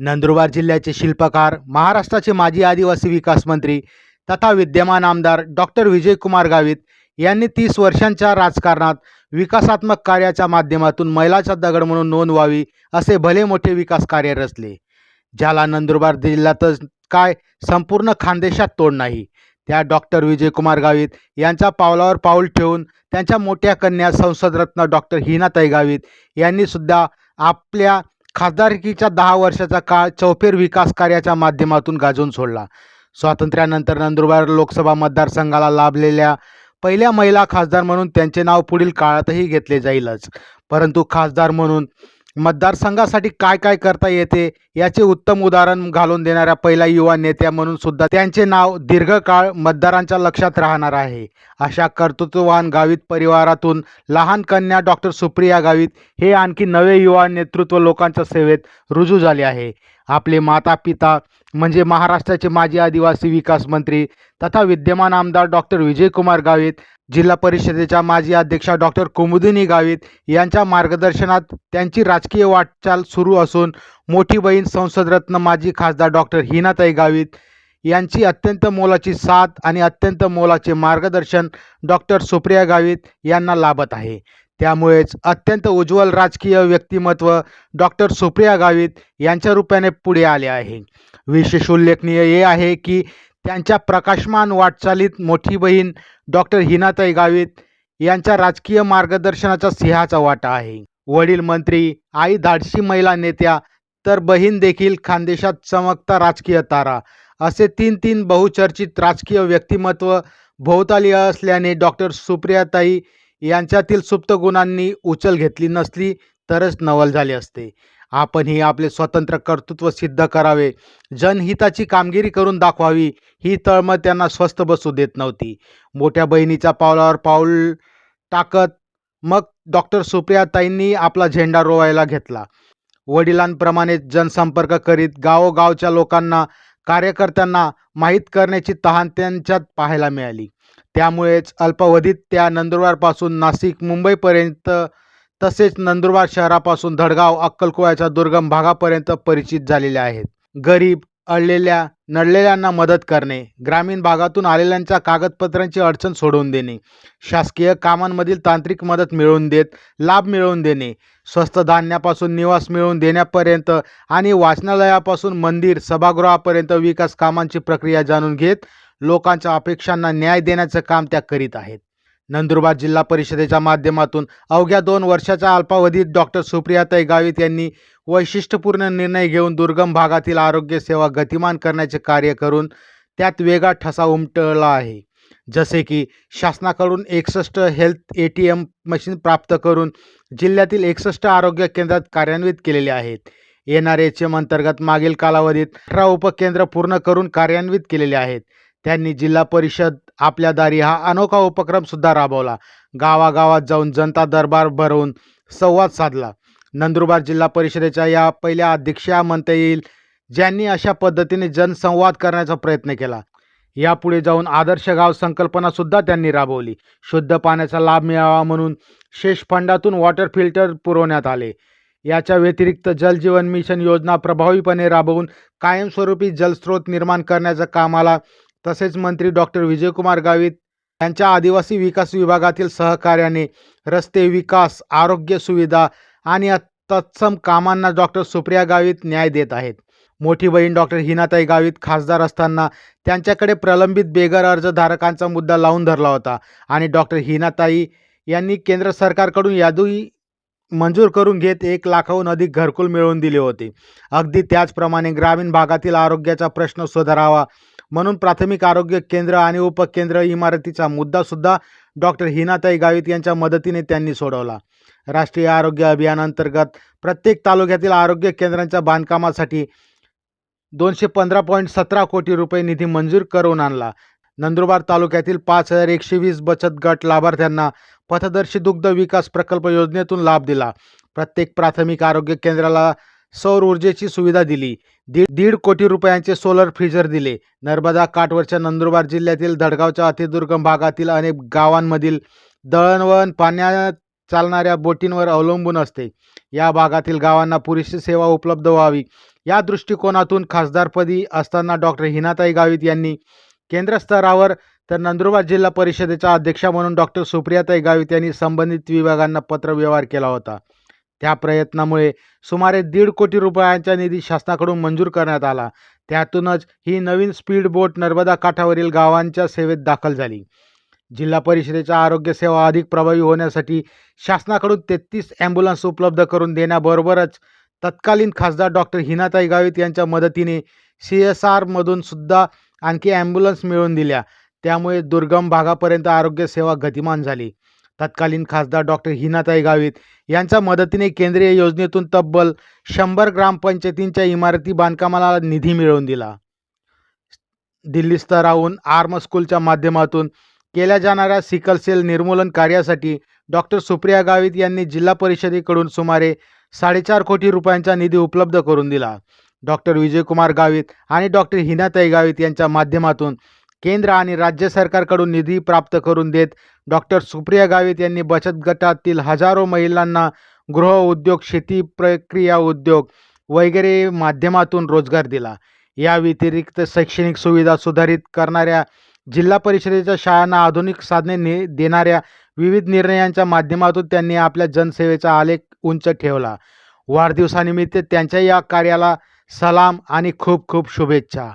नंदुरबार जिल्ह्याचे शिल्पकार महाराष्ट्राचे माजी आदिवासी विकास मंत्री तथा विद्यमान आमदार डॉक्टर विजयकुमार गावित यांनी तीस वर्षांच्या राजकारणात विकासात्मक कार्याच्या माध्यमातून मैलाचा दगड म्हणून नोंद व्हावी असे भले मोठे विकास कार्य रचले. ज्याला नंदुरबार जिल्ह्यातच काय संपूर्ण खानदेशात तोड नाही त्या डॉक्टर विजयकुमार गावित यांच्या पावलावर पाऊल ठेवून त्यांच्या मोठ्या कन्या संसदरत्न डॉक्टर हिनाताई गावित यांनी सुद्धा आपल्या खासदारकीच्या दहा वर्षाचा काळ चौफेर विकास कार्याच्या माध्यमातून गाजवून सोडला. स्वातंत्र्यानंतर नंदुरबार लोकसभा मतदारसंघाला लाभलेल्या पहिल्या महिला खासदार म्हणून त्यांचे नाव पुढील काळातही घेतले जाईलच. परंतु खासदार म्हणून मतदारसंघासाठी काय काय करता येते? याचे उत्तम उदाहरण घालून देणाऱ्या पहिल्या युवा नेत्या म्हणून सुद्धा त्यांचे नाव दीर्घकाळ मतदारांच्या लक्षात राहणार आहे. अशा कर्तृत्ववान गावित परिवारातून लहान कन्या डॉक्टर सुप्रिया गावित हे आणखी नवे युवा नेतृत्व लोकांच्या सेवेत रुजू झाले आहे. आपले माता पिता म्हणजे महाराष्ट्राचे माजी आदिवासी विकास मंत्री तथा विद्यमान आमदार डॉक्टर विजयकुमार गावित जिल्हा परिषदेच्या माजी अध्यक्षा डॉक्टर कुमुदिनी गावित यांच्या मार्गदर्शनात त्यांची राजकीय वाटचाल सुरू असून मोठी बहीण संसदरत्न माजी खासदार डॉक्टर हिनाताई गावित यांची अत्यंत मोलाची साथ आणि अत्यंत मोलाचे मार्गदर्शन डॉक्टर सुप्रिया गावित यांना लाभत आहे. त्यामुळेच अत्यंत उज्ज्वल राजकीय व्यक्तिमत्व डॉक्टर सुप्रिया गावित यांच्या रूपाने पुढे आले आहे. विशेष उल्लेखनीय हे आहे की त्यांच्या प्रकाशमान वाटचालीत मोठी बहीण डॉक्टर हिनाताई गावित यांच्या राजकीय मार्गदर्शनाचा सिंहाचा वाटा आहे. वडील मंत्री आई धाडशी महिला नेत्या तर बहीण देखील खानदेशात चमकता राजकीय तारा असे तीन तीन बहुचर्चित राजकीय व्यक्तिमत्व भोवताली असल्याने डॉक्टर सुप्रियाताई यांच्यातील सुप्त गुणांनी उचल घेतली नसली तरच नवल झाले असते. आपणही आपले स्वतंत्र कर्तृत्व सिद्ध करावे. जनहिताची कामगिरी करून दाखवावी. ही तळमळ त्यांना स्वस्थ बसू देत नव्हती. मोठ्या बहिणीच्या पावलावर पाऊल टाकत मग डॉक्टर सुप्रियाताईंनी आपला झेंडा रोवायला घेतला. वडिलांप्रमाणे जनसंपर्क करीत गावोगावच्या लोकांना कार्यकर्त्यांना माहीत करण्याची तहान त्यांच्यात पाहायला मिळाली. त्यामुळेच अल्पावधीत त्या नंदुरबारपासून नाशिक मुंबईपर्यंत तसेच नंदुरबार शहरापासून धडगाव अक्कलकोळ्याच्या दुर्गम भागापर्यंत परिचित झालेल्या आहेत. गरीब अडलेल्या नडलेल्यांना मदत करणे ग्रामीण भागातून आलेल्यांच्या कागदपत्रांची अडचण सोडवून देणे शासकीय कामांमधील तांत्रिक मदत मिळवून देत लाभ मिळवून देणे स्वस्त धान्यापासून निवास मिळवून देण्यापर्यंत आणि वाचनालयापासून मंदिर सभागृहापर्यंत विकास कामांची प्रक्रिया जाणून घेत लोकांच्या अपेक्षांना न्याय देण्याचं काम त्या करीत आहेत. नंदुरबार जिल्हा परिषदेच्या माध्यमातून अवघ्या दोन वर्षाच्या अल्पावधीत डॉक्टर सुप्रियाताई गावित यांनी वैशिष्ट्यपूर्ण निर्णय घेऊन दुर्गम भागातील आरोग्यसेवा गतिमान करण्याचे कार्य करून त्यात वेगळा ठसा उमटला आहे. जसे की शासनाकडून एकसष्ट health A T M machine प्राप्त करून जिल्ह्यातील एकसष्ट आरोग्य केंद्रात कार्यान्वित केलेले आहेत. एन आर एच एम अंतर्गत मागील कालावधीत अठरा उपकेंद्र पूर्ण करून कार्यान्वित केलेले आहेत. त्यांनी जिल्हा परिषद आपल्या दारी हा अनोखा उपक्रम सुद्धा राबवला. गावागावात जाऊन जनता दरबार भरवून संवाद साधला. नंदुरबार जिल्हा परिषदेच्या या पहिल्या अध्यक्षा म्हणता येईल ज्यांनी अशा पद्धतीने जनसंवाद करण्याचा प्रयत्न केला. यापुढे जाऊन आदर्श गाव संकल्पनासुद्धा त्यांनी राबवली. शुद्ध पाण्याचा लाभ मिळावा म्हणून शेष फंडातून वॉटर फिल्टर पुरवण्यात आले. याच्या व्यतिरिक्त जलजीवन मिशन योजना प्रभावीपणे राबवून कायमस्वरूपी जलस्रोत निर्माण करण्याच्या कामाला तसेच मंत्री डॉक्टर विजयकुमार गावित यांच्या आदिवासी विकास विभागातील सहकार्याने रस्ते विकास आरोग्य सुविधा आणि तत्सम कामांना डॉक्टर सुप्रिया गावित न्याय देत आहेत. मोठी बहीण डॉक्टर हिनाताई गावित खासदार असताना त्यांच्याकडे प्रलंबित बेघर अर्जधारकांचा मुद्दा लावून धरला होता आणि डॉक्टर हिनाताई यांनी केंद्र सरकारकडून यादी मंजूर करून घेत एक लाखाहून अधिक घरकुल मिळवून दिले होते. अगदी त्याचप्रमाणे ग्रामीण भागातील आरोग्याचा प्रश्न सुधारावा म्हणून प्राथमिक आरोग्य केंद्र आणि उपकेंद्र इमारतीचा मुद्दासुद्धा डॉक्टर हिनाताई गावित यांच्या मदतीने त्यांनी सोडवला. राष्ट्रीय आरोग्य अभियानांतर्गत प्रत्येक तालुक्यातील आरोग्य केंद्रांच्या बांधकामासाठी दोनशे पंधरा पॉईंट सतरा कोटी रुपये निधी मंजूर करून आणला. नंदुरबार तालुक्यातील पाच हजार एकशे वीस बचत गट लाभार्थ्यांना पथदर्शी दुग्ध विकास प्रकल्प योजनेतून लाभ दिला. प्रत्येक प्राथमिक आरोग्य केंद्राला सौर ऊर्जेची सुविधा दिली. दीड दीड कोटी रुपयांचे सोलर फ्रीजर दिले. नर्मदा काठवरच्या नंदुरबार जिल्ह्यातील धडगावच्या अतिदुर्गम भागातील अनेक गावांमधील दळणवळण पाण्यात चालणाऱ्या बोटींवर अवलंबून असते. या भागातील गावांना पुरेशी सेवा उपलब्ध व्हावी. या दृष्टिकोनातून खासदारपदी असताना डॉक्टर हिनाताई गावित यांनी केंद्र स्तरावर तर नंदुरबार जिल्हा परिषदेच्या अध्यक्षा म्हणून डॉक्टर सुप्रियाताई गावित यांनी संबंधित विभागांना पत्रव्यवहार केला होता. त्या प्रयत्नामुळे सुमारे दीड कोटी रुपयांचा निधी शासनाकडून मंजूर करण्यात आला. त्यातूनच ही नवीन स्पीड बोट नर्मदा काठावरील गावांच्या सेवेत दाखल झाली. जिल्हा परिषदेच्या आरोग्य सेवा अधिक प्रभावी होण्यासाठी शासनाकडून तेहतीस ॲम्ब्युलन्स उपलब्ध करून देण्याबरोबरच तत्कालीन खासदार डॉक्टर हिनाताई गावित यांच्या मदतीने सी एस आरमधून सुद्धा आणखी ॲम्ब्युलन्स मिळवून दिल्या. त्यामुळे दुर्गम भागापर्यंत आरोग्य सेवा गतिमान झाली. तत्कालीन खासदार डॉक्टर हिनाताई गावित यांच्या मदतीने केंद्रीय योजनेतून तब्बल शंभर ग्रामपंचायतींच्या इमारती बांधकामाला निधी मिळवून दिला. दिल्ली स्तराहून आर्म स्कूलच्या माध्यमातून केल्या जाणाऱ्या सिकल सेल निर्मूलन कार्यासाठी डॉक्टर सुप्रिया गावित यांनी जिल्हा परिषदेकडून सुमारे साडेचार कोटी रुपयांचा निधी उपलब्ध करून दिला. डॉक्टर विजयकुमार गावित आणि डॉक्टर हिनाताई गावित यांच्या माध्यमातून केंद्र आणि राज्य सरकारकडून निधी प्राप्त करून देत डॉक्टर सुप्रिया गावित यांनी बचत गटातील हजारो महिलांना गृह उद्योग शेती प्रक्रिया उद्योग वगैरे माध्यमातून रोजगार दिला. या व्यतिरिक्त शैक्षणिक सुविधा सुधारित करणाऱ्या जिल्हा परिषदेच्या शाळांना आधुनिक साधने ने देणाऱ्या विविध निर्णयांच्या माध्यमातून त्यांनी आपल्या जनसेवेचा आलेख उंच ठेवला. वाढदिवसानिमित्त त्यांच्या या कार्याला सलाम आणि खूप खूप शुभेच्छा.